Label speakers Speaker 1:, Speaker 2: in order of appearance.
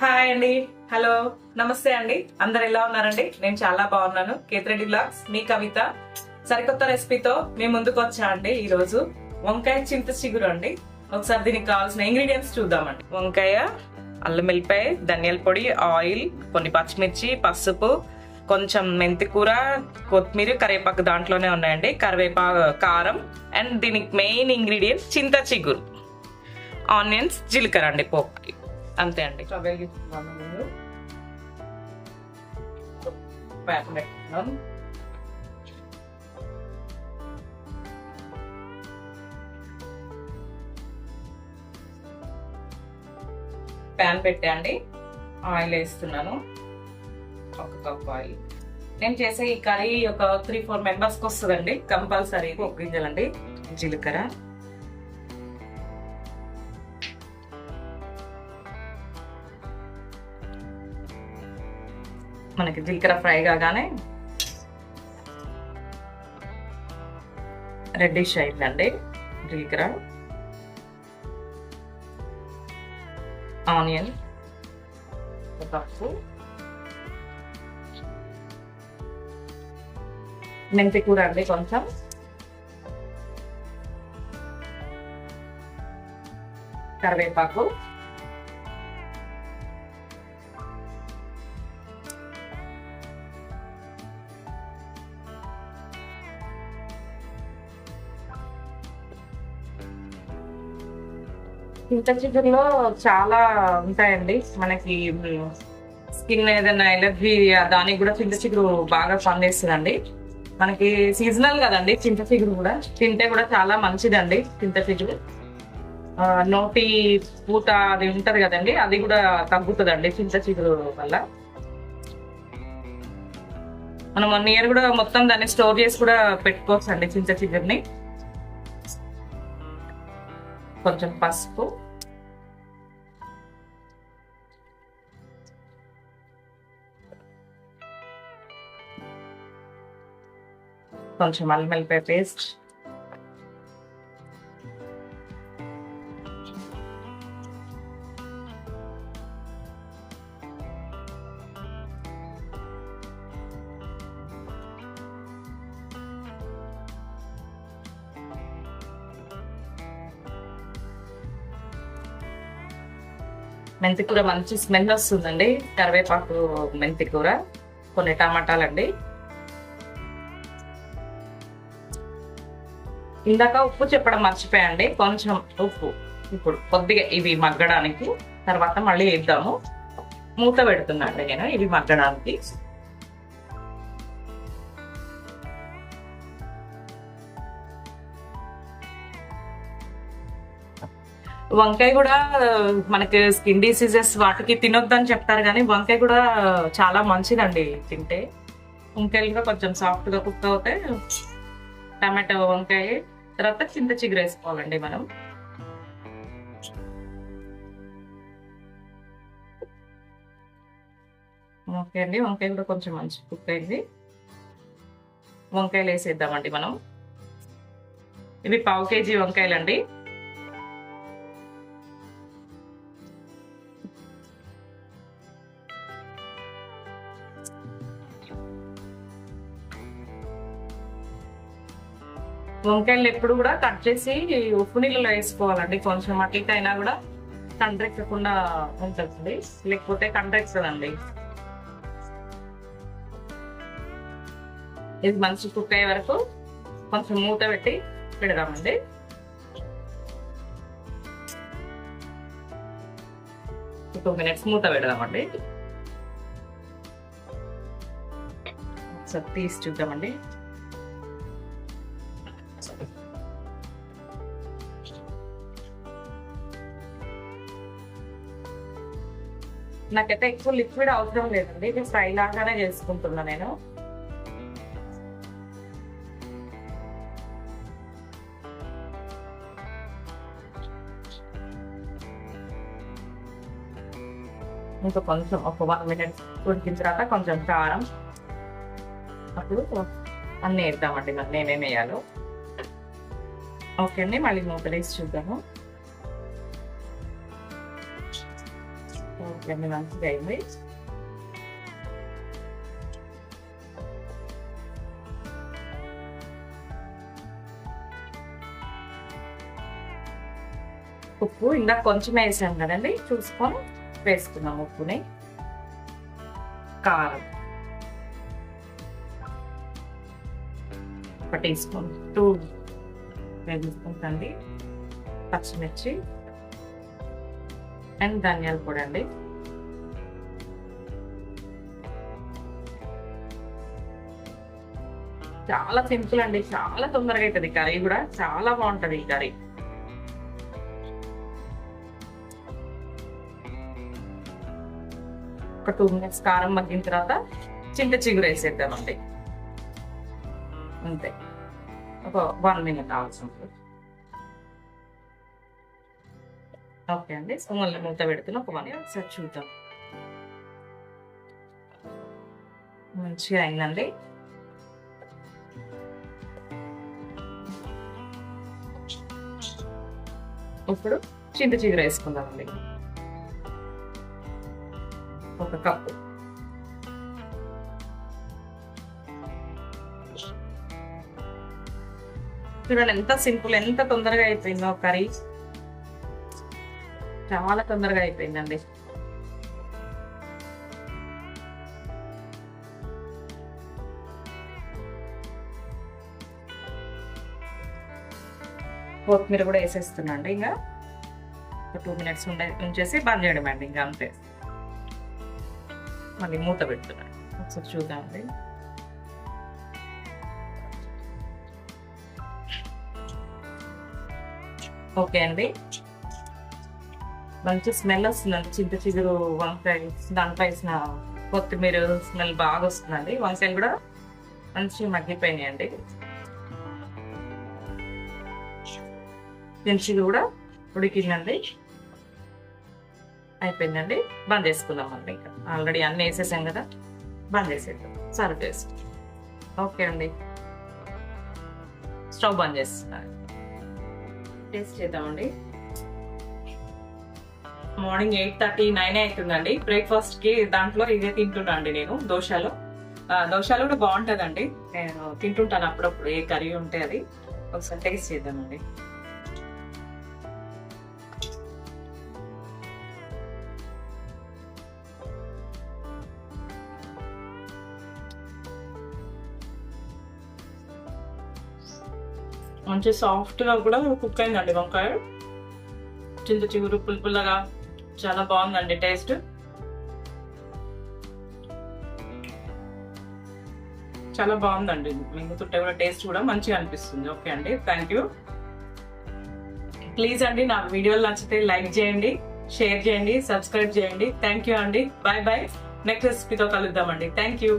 Speaker 1: Hi అండి. Hello నమస్తే అండి. అందరు ఎలా ఉన్నారండి? నేను చాలా బాగున్నాను. కేతిరెడ్డి బ్లాగ్స్ మీ కవిత. సరికొత్త రెసిపీతో మేము ముందుకు వచ్చా అండి ఈ రోజు వంకాయ చింత చిగురు అండి. ఒకసారి దీనికి కావాల్సిన ఇంగ్రీడియంట్స్ చూద్దామండి. వంకాయ అల్లం వెల్లిపాయ ధనియాల పొడి ఆయిల్ కొన్ని పచ్చిమిర్చి పసుపు కొంచెం మెంతి కూర కొత్తిమీర కరివేపాకు దాంట్లోనే ఉన్నాయండి. కరివేపాకు కారం అండ్ దీనికి మెయిన్ ఇంగ్రీడియంట్ చింత చిగురు. ఆనియన్స్ జీలకర్ర అండి పోపుకి. అంతే అండి. ప్యాన్ పెట్టండి ఆయిల్ వేస్తున్నాను. ఒక కప్ ఆయిల్. నేను చేసే ఈ కర్రీ ఒక త్రీ ఫోర్ మెంబర్స్కి వస్తుందండి. కంపల్సరీ ఒక గింజలండి. జీలకర్ర. మనకి జీలకర్ర ఫ్రై కాగానే రెడ్డిష్ అయిందండి జీలకర్ర. ఆనియన్ కప్పు మెంతి కూర అండి కొంచెం. కరివేపాకు. చింత చిగురులో చాలా ఉంటాయండి. మనకి స్కిన్ ఏదైనా ఎలర్జీ దానికి కూడా చింత చిగురు బాగా పనిచేస్తుందండి మనకి సీజనల్ కదండి చింత చిగురు కూడా. తింటే కూడా చాలా మంచిదండి చింత చిగురు. నోటి పూత అది ఉంటది కదండి అది కూడా తగ్గుతుందండి చింత చిగురు వల్ల. మనం వన్ ఇయర్ కూడా మొత్తం దాన్ని స్టోర్ చేసి కూడా పెట్టుకోవచ్చు అండి చింత చిగురిని. కొంచెం పసుపు. కొంచెం అల్లం వెల్లిపాయ పేస్ట్ మెంతి కూర మంచి స్మెల్ వస్తుందండి. కరివేపాకు మెంతి కూర కొన్ని టమాటాలండి. ఇందాక ఉప్పు చెప్పడం మర్చిపోయండి కొంచెం ఉప్పు. ఇప్పుడు కొద్దిగా ఇవి మగ్గడానికి తర్వాత మళ్ళీ వేద్దాము. మూత పెడుతున్నాను నేను ఇవి మగ్గడానికి. వంకాయ కూడా మనకి స్కిన్ డిసీజెస్ వాటికి తినొద్దని చెప్తారు కానీ వంకాయ కూడా చాలా మంచిదండి తింటే. వంకాయలు కూడా కొంచెం సాఫ్ట్గా కుక్ అవుతాయి. టమాటో వంకాయ. తర్వాత చింత చిగురు వేసుకోవాలండి మనం. ఓకే అండి వంకాయ కూడా కొంచెం మంచి కుక్ అయింది. వంకాయలు వేసేద్దామండి మనం. ఇవి పావు కేజీ వంకాయలండి. వంకాయలు ఎప్పుడు కూడా కట్ చేసి ఉప్పు నీళ్ళలో వేసుకోవాలండి. కొంచెం అటు అయినా కూడా కండ్రెక్కకుండా ఉంటుంది లేకపోతే కండ్రెక్తుందండి ఇది మంచి కుక్ అయ్యే వరకు కొంచెం మూత పెట్టి పెడదామండి. టూ మినిట్స్ మూత పెడదామండి. ఒకసారి తీసి చూద్దామండి. నాకైతే ఎక్కువ లిక్విడ్ అవసరం లేదండి ఇది ఫ్రై లాగానే చేసుకుంటున్నా నేను. ఇంకా కొంచెం ఒక వన్ మినిట్ ఉడికిన తర్వాత కొంచెం కారం అప్పుడు అన్నీ వేద్దామండి నేనేం వేయాలో. ఓకే అండి మళ్ళీ మూత వేసి చూద్దాము. ఓకే అండి మంచిగా అయింది ఉప్పు ఇందాక కొంచెం వేసాం కదండి చూసుకొని వేసుకున్నాం ఉప్పుని. కారం. ఒక teaspoon two tablespoons అండి పచ్చిమిర్చి. అండ్ ధనియాల పొడి అండి. చాలా సింపుల్ అండి చాలా తొందరగా అవుతుంది కర్రీ కూడా చాలా బాగుంటది ఈ కర్రీ. ఒక టూ మినిట్స్ కారం మగ్గిన తర్వాత చింత చిగురు వేసేద్దామండి. అంతే. ఒక వన్ మినిట్ అవసరం ఓకే అండి. సో మళ్ళీ మూత పెడుతున్నా ఒక వన్ ఒకసారి చూద్దాం. మంచిగా అయిందండి. ఇప్పుడు చింత చిగురు వేసుకుందామండి. ఒక కప్పు. చూడండి ఎంత సింపుల్ ఎంత తొందరగా అయిపోయిందో కర్రీ. చాలా తొందరగా అయిపోయిందండి. కొత్తిమీర కూడా వేసేస్తున్నాండి ఇంకా. ఒక టూ మినిట్స్ ఉండే ఉంచేసి బంద్ చేయడం అండి ఇంకా అంతే. మళ్ళీ మూత పెడుతున్నాను ఒకసారి చూద్దామండి. ఓకే అండి. మంచి స్మెల్ వస్తుందండి. చింత చిగురు వంకాయ దాంట్లో వేసిన కొత్తిమీర స్మెల్ బాగా వస్తుందండి. వంకాయలు కూడా మంచిగా మగ్గిపోయినాయండి. చింత కూడా ఉడికిందండి. అయిపోయిందండి. బంద్ చేసుకుందాం అండి ఇంకా. ఆల్రెడీ అన్నీ వేసేసాం కదా. బంద్ చేసేద్దాం. సర్వ్ చేసి ఓకే అండి. స్టవ్ బంద్ చేస్తున్నాను టేస్ట్ చేద్దామండి. మార్నింగ్ ఎయిట్ థర్టీ నైన్ అవుతుందండి. బ్రేక్ఫాస్ట్కి దాంట్లో ఇదే తింటున్నాండి నేను దోశలో. ఆ, దోశలు కూడా బాగుంటుందండి. నేను తింటుంటాను అప్పుడప్పుడు ఏ కర్రీ ఉంటే అది. ఒకసారి టేస్ట్ చేద్దామండి. మంచి సాఫ్ట్గా కూడా కుక్ అయిందండి వంకాయ. చింత చిగురు పులుపులగా చాలా బాగుందండి టేస్ట్. చాలా బాగుందండి. మింగుతుంటే కూడా టేస్ట్ కూడా మంచిగా అనిపిస్తుంది. ఓకే అండి. థ్యాంక్ యూ ప్లీజ్ అండి నా వీడియోలు నచ్చితే లైక్ చేయండి షేర్ చేయండి సబ్స్క్రైబ్ చేయండి. థ్యాంక్ యూ అండి. బాయ్ బాయ్ నెక్స్ట్ రెసిపీతో కలుద్దామండి. Thank you